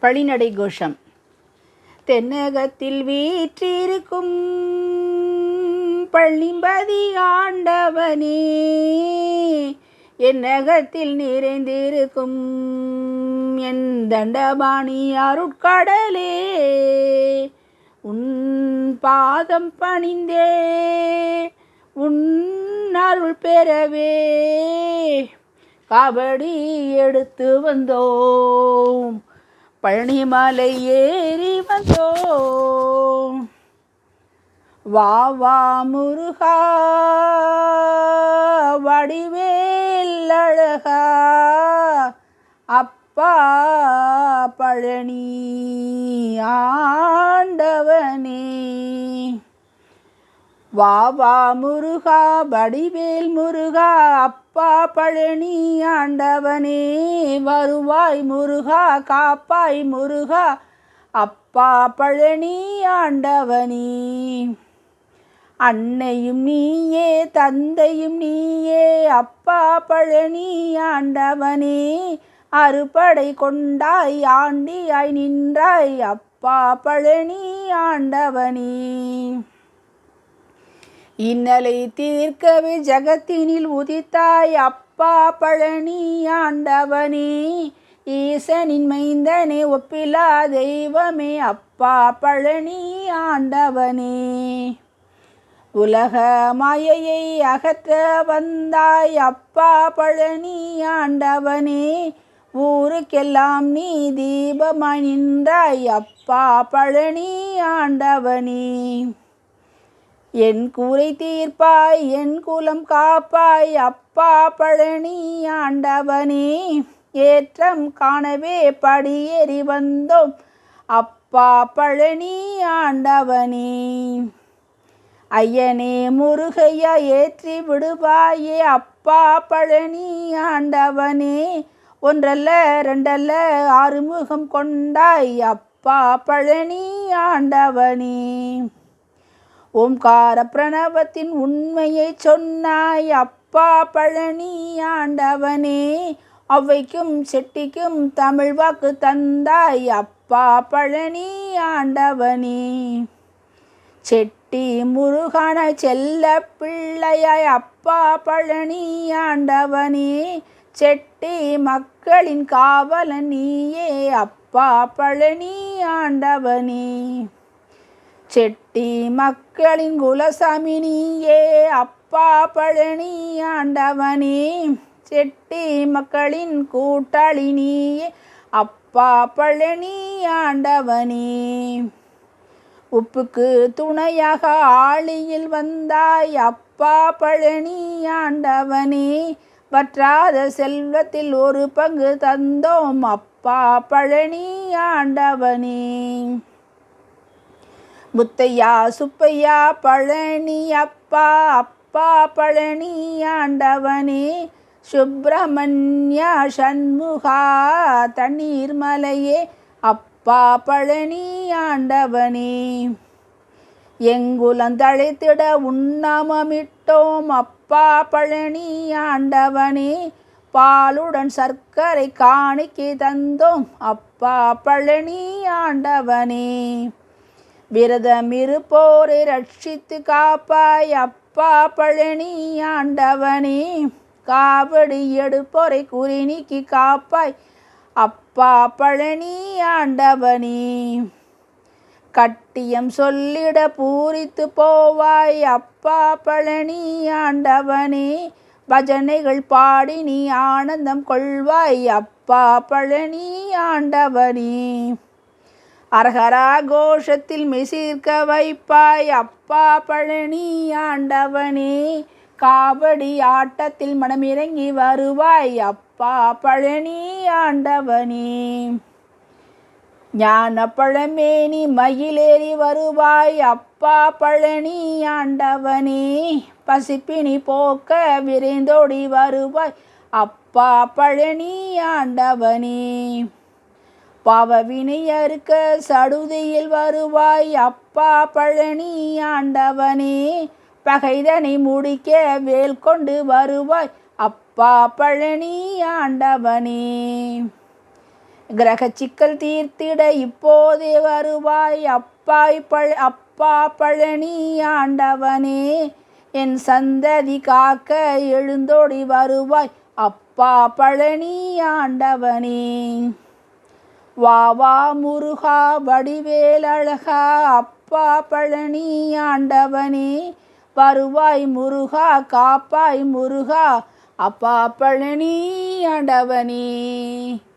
பழிநடை கோஷம். தென்னகத்தில் வீற்றிருக்கும் பள்ளிம்பதி ஆண்டவனே என்னகத்தில் நிறைந்திருக்கும் என் தண்டபாணி அருட்கடலே உன் பாதம் பணிந்தே உன் அருள் பெறவே. கபடி எடுத்து வந்தோம். பழனிமலை ஏறி வந்தோம் வா வா முருகா வடிவேல் அழகா. அப்பா பழனி ஆண்டவனே. வா வா முருகா வடிவேல் முருகா அப்பா பழனி ஆண்டவனே வருவாய் முருகா காப்பாய் முருகா அப்பா பழனி ஆண்டவனே. அன்னையும் நீயே தந்தையும் நீயே அப்பா பழனி ஆண்டவனே அறுபடை கொண்டாய் ஆண்டியாய் நின்றாய் அப்பா பழனி ஆண்டவனே. இன்னலை தீர்க்கவே ஜகத்தினில் உதித்தாய் அப்பா பழனி ஆண்டவனே. ஈசனின் மைந்தனே ஒப்பிலா தெய்வமே அப்பா பழனி ஆண்டவனே. உலக மாயையை அகற்ற வந்தாய் அப்பா பழனி ஆண்டவனே. ஊருக்கெல்லாம் நீ தீபமாய் நின்றாய் அப்பா பழனி ஆண்டவனே. என் கூரை தீர்ப்பாய் என் குலம் காப்பாய் அப்பா பழனி ஆண்டவனே ஏற்றம் காணவே படியேறி வந்தோம். அப்பா பழனி ஆண்டவனே ஐயனே முருகையா ஏற்றி விடுவாயே அப்பா பழனி ஆண்டவனே. ஒன்றல்ல ரெண்டல்ல ஆறுமுகம் கொண்டாய் அப்பா பழனி ஆண்டவனே. ஓம்கார பிரணவத்தின் உண்மையை சொன்னாய். அப்பா பழனி ஆண்டவனே அவைக்கும் செட்டிக்கும் தமிழ் வாக்கு தந்தாய். அப்பா பழனி ஆண்டவனே. செட்டி முருகன செல்ல பிள்ளையாய். அப்பா பழனி ஆண்டவனே செட்டி மக்களின் காவலன் நீயே. அப்பா பழனி ஆண்டவனே. செட்டி மக்களின் குலசாமி நீயே அப்பா பழனி ஆண்டவனே. செட்டி மக்களின் கூட்டாளி நீயே அப்பா பழனி ஆண்டவனே. உப்புக்கு துணையாக ஆளியில் வந்தாய் அப்பா பழனி ஆண்டவனே. வற்றாத செல்வத்தில் ஒரு பங்கு தந்தோம் அப்பா பழனி ஆண்டவனே. முத்தையா சுப்பையா பழனி அப்பா அப்பா பழனி ஆண்டவனே. சுப்பிரமணியா சண்முகா தண்ணீர் மலையே அப்பா பழனி ஆண்டவனே. எங்குலந்தழைத்திட உண்ணாமமிட்டோம் அப்பா பழனி ஆண்டவனே. பாலுடன் சர்க்கரை காணிக்கை தந்தோம் அப்பா பழனி ஆண்டவனே. விரதமிருப்போரை ரட்சித்து காப்பாய் அப்பா பழனி ஆண்டவனே. காவடி எடுப்போரை குறிணிக்கு காப்பாய் அப்பா பழனி ஆண்டவனே. கட்டியம் சொல்லிட பூரித்து போவாய் அப்பா பழனி ஆண்டவனே. பஜனைகள் பாடி நீ ஆனந்தம் கொள்வாய் அப்பா பழனி ஆண்டவனே. அரகரா கோஷத்தில் மிசிர்க்க வைப்பாய். அப்பா பழனி ஆண்டவனே காவடி ஆட்டத்தில் மனமிறங்கி வருவாய். அப்பா பழனி ஆண்டவனே ஞான பழமேனி மயிலேறி வருவாய். அப்பா பழனி ஆண்டவனே பசிப்பினி போக்க விரைந்தோடி வருவாய். அப்பா பழனி ஆண்டவனே. பாவ அறுக்க சடுதியில் வருவாய். அப்பா பழனி ஆண்டவனே பகைதனை முடிக்க வேல் கொண்டு வருவாய். அப்பா பழனி ஆண்டவனே. கிரக சிக்கல் தீர்த்திட இப்போதே வருவாய். அப்பாய் பழ அப்பா பழனி ஆண்டவனே என் சந்ததி காக்க எழுந்தோடி வருவாய். அப்பா பழனி ஆண்டவனே. வா வா முருகா வடிவேலழகா அப்பா பழனி ஆண்டவனே. வருவாய் முருகா காப்பாய் முருகா அப்பா பழனி ஆண்டவனே.